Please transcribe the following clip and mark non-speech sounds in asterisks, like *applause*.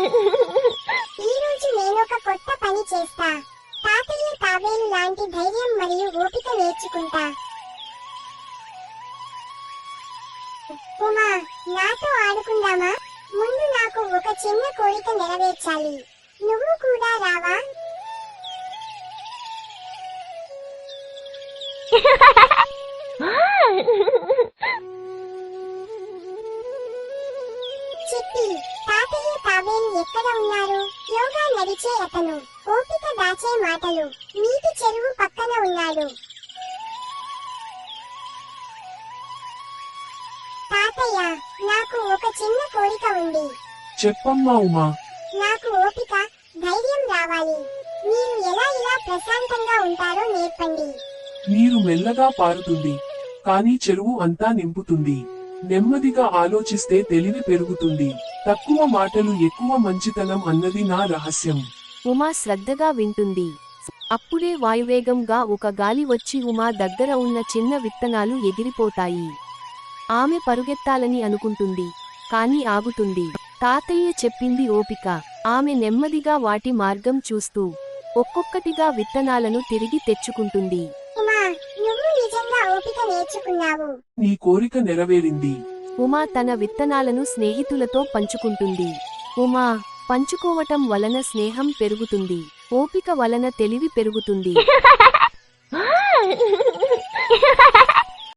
ఈ రోజు నేనొక కొత్త పని చేస్తా. తాతయ్య తాబేలు లాంటి ధైర్యం మరియు ఓపిక నేర్చుకుంటా. ఉమా నాతో ఆడుకుందామా? ముందు నాకు ఒక చిన్న కోరిక నెరవేర్చాలి. నువ్వు కూడా రావా? చిట్టి తాతయ్య తాబేలు ఉన్నారు యోగా నడిచే అతను ఓపిక దాచే మాటలు నీటి చెరువు పక్కన ఉన్నాడు. తాతయ్య నాకు ఒక చిన్న కోరిక ఉంది. చెప్పమ్మా ఉమా. నాకు ఓపిక ధైర్యం రావాలి. మీరు ఎలా ఇలా ప్రశాంతంగా ఉంటారో నేర్పండి. నీరు మెల్లగా పారుతుంది కానీ చెరువు అంతా నింపుతుంది. నెమ్మదిగా ఆలోచిస్తే తెలివి పెరుగుతుంది. తక్కువ మాటలు ఎక్కువ మంచితనం అన్నది నా రహస్యం. ఉమా శ్రద్ధగా వింటుంది. అప్పుడే వాయువేగంగా ఒక గాలి వచ్చి ఉమా దగ్గర ఉన్న చిన్న విత్తనాలు ఎగిరిపోతాయి. ఆమె పరుగెత్తాలని అనుకుంటుంది. కాని ఆగుతుంది. తాతయ్య చెప్పింది ఓపిక. ఆమె నెమ్మదిగా వాటి మార్గం చూస్తూ ఒక్కొక్కటిగా విత్తనాలను తిరిగి తెచ్చుకుంటుంది. ఓపిక నేర్చుకున్నావు నీ కోరిక నెరవేరింది. ఉమా తన విత్తనాలను స్నేహితులతో పంచుకుంటుంది. ఉమా పంచుకోవటం వలన స్నేహం పెరుగుతుంది. ఓపిక వలన తెలివి పెరుగుతుంది. *laughs*